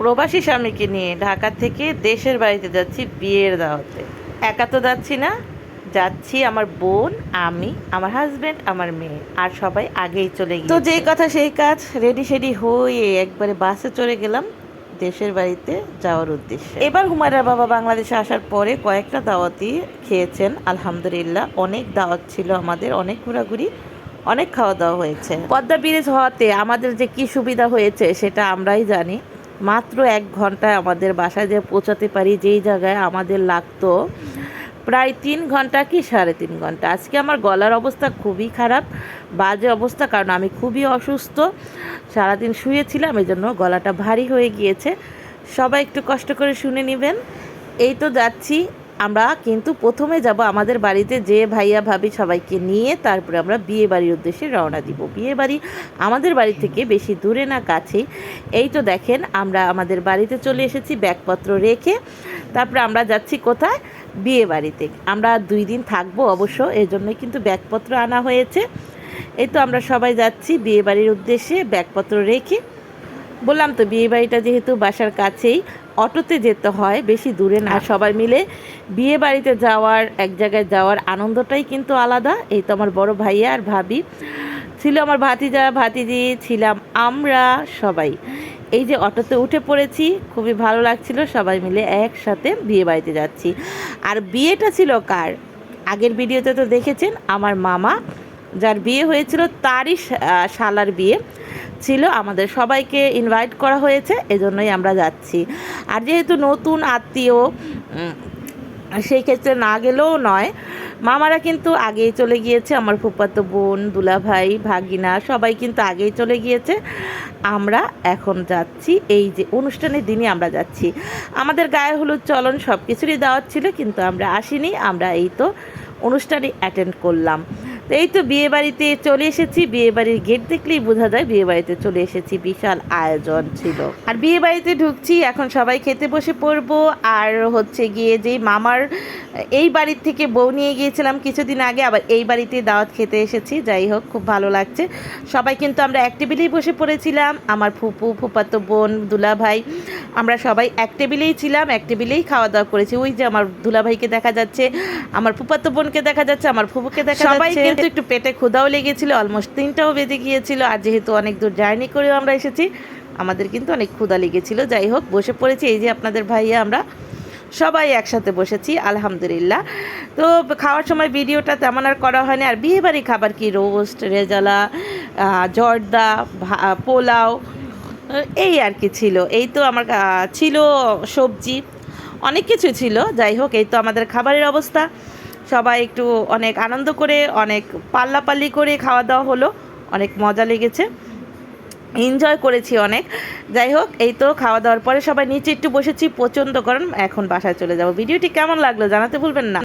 প্রবাসী স্বামীকে নিয়ে ঢাকা থেকে দেশের বাড়িতে যাচ্ছি বিয়ের দাওয়াতে। একা তো যাচ্ছি না। যাচ্ছি আমার বোন আমি আমার হাজবেন্ড আমার মেয়ে আর সবাই আগেই চলে গিয়ে তো যেই কথা সেই কাজ রেডি সেডি হয়ে একবারে বাসে চলে গেলাম দেশের বাড়িতে যাওয়ার উদ্দেশ্যে। এবার হুমায়রার বাবা বাংলাদেশে আসার পরে কয়েকটা দাওয়াতই খেয়েছেন আলহামদুলিল্লাহ। অনেক দাওয়াত ছিল আমাদের অনেক ঘোরাঘুরি অনেক খাওয়া দাওয়া হয়েছে। পদ্মা ব্রিজ হওয়াতে আমাদের যে কি সুবিধা হয়েছে সেটা আমরাই জানি। মাত্র এক ঘন্টায় আমাদের বাসায় যে পৌঁছাতে পারি, যেই জায়গায় আমাদের লাগতো, প্রায় তিন ঘণ্টা কি সাড়ে তিন ঘণ্টা। আজকে আমার গলার অবস্থা খুবই খারাপ, বাজে অবস্থা, কারণ আমি খুবই অসুস্থ। সারাদিন শুয়েছিলাম, এই জন্য গলাটা ভারী হয়ে গিয়েছে। সবাই একটু কষ্ট করে শুনে নেবেন। এই তো যাচ্ছি আমরা কিন্তু প্রথমে যাব আমাদের বাড়িতে যে ভাইয়া, ভাবি সবাইকে নিয়ে তারপরে আমরা বিয়ে বাড়ির উদ্দেশ্যে রওনা দিব। বিয়ে বাড়ি আমাদের বাড়ি থেকে বেশি দূরে না, কাছেই। এই তো দেখেন, আমরা আমাদের বাড়িতে চলে এসেছি, ব্যাগপত্র রেখে। তারপরে আমরা যাচ্ছি কোথায়? বিয়ে বাড়িতে। আমরা দুই দিন থাকব অবশ্য এই জন্যই কিন্তু ব্যাগপত্র আনা হয়েছে। এই তো আমরা সবাই যাচ্ছি বিয়ে বাড়ির উদ্দেশ্যে, ব্যাগপত্র রেখে। বললাম তো বিয়ে বাড়িটা যেহেতু বাসার কাছেই, অটোতে যেতে হয়, বেশি দূরে না। সবাই মিলে বিয়ে বাড়িতে যাওয়ার, এক জায়গায় যাওয়ার আনন্দটাই কিন্তু আলাদা। এই তো আমার বড় ভাইয়া আর ভাবি। ছিল আমার ভাতিজা, ভাতিজি, ছিলাম আমরা সবাই। এই যে অটোতে উঠে পড়েছি, খুবই ভালো লাগছিল, সবাই মিলে একসাথে বিয়ে বাড়িতে যাচ্ছি। আর বিয়েটা ছিল কার? আগের ভিডিওতে তো দেখেছেন, আমার মামা, যার বিয়ে হয়েছিল তারই শালার বিয়ে। ছিল, আমাদের সবাইকে ইনভাইট করা হয়েছে, এজন্যই আমরা যাচ্ছি। আর যেহেতু নতুন আত্মীয় সেই ক্ষেত্রে না গেলেও নয়, মামারা কিন্তু আগেই চলে গিয়েছে, আমার ফুপাতো বোন, দুলাভাই, ভাগিনা, সবাই কিন্তু আগেই চলে গিয়েছে। আমরা এখন যাচ্ছি, এই যে অনুষ্ঠানের দিনই আমরা যাচ্ছি। আমাদের গায়ে হলুদ চলন সব কিছুরই দাওয়াত ছিল, কিন্তু আমরা আসিনি, আমরা এই তো অনুষ্ঠানে অ্যাটেন্ড করলাম। এই তো বিয়ে বাড়িতে চলে এসেছি। বিয়ে বাড়ির গেট দেখলেই বোঝা যায় বিয়ে বাড়িতে চলে এসেছি। বিশাল আয়োজন ছিল। আর বিয়ে বাড়িতে ঢুকছি এখন সবাই খেতে বসে পড়ব। আর হচ্ছে গিয়ে যেই মামার এই বাড়ির থেকে বউ নিয়ে গিয়েছিলাম কিছুদিন আগে আবার এই বাড়িতে দাওয়াত খেতে এসেছি। যাই হোক খুব ভালো লাগছে। সবাই কিন্তু আমরা এক টেবিলেই বসে পড়েছিলাম। আমার ফুপু ফুপাতো বোন দুলা ভাই আমরা সবাই এক টেবিলেই ছিলাম এক টেবিলেই খাওয়া দাওয়া করেছি। ওই যে আমার দুলা ভাইকে দেখা যাচ্ছে আমার ফুপাতো বোনকে দেখা যাচ্ছে আমার ফুপুকে দেখা যাচ্ছে। কিন্তু একটু পেটে ক্ষুধাও লেগেছিল অলমোস্ট তিনটাও বেজে গিয়েছিল, আর যেহেতু অনেক দূর জার্নি করেও আমরা এসেছি, আমাদের কিন্তু অনেক ক্ষুধা লেগেছিল। যাই হোক, বসে পড়েছি, এই যে আপনাদের ভাইয়া, আমরা সবাই একসাথে বসেছি, আলহামদুলিল্লাহ। তো খাওয়ার সময় ভিডিওটা তেমন আর করা হয়নি, আর বিয়েবাড়ি খাবার কি রোস্ট রেজালা জর্দা পোলাও, এই আর কি ছিল। এই তো আমার ছিল সবজি, অনেক কিছু ছিল। যাই হোক, এই তো আমাদের খাবারের অবস্থা। সবাই একটু অনেক আনন্দ করে, অনেক পাল্লাপাল্লি করে খাওয়া দাওয়া হলো। অনেক মজা লেগেছে। এনজয় করেছি অনেক। যাই হোক, এই তো খাওয়া দাওয়ার পরে সবাই নিচে একটু বসেছি, প্রচণ্ড গরম। এখন বাসায় চলে যাব। ভিডিওটি কেমন লাগল জানাতে ভুলবেন না।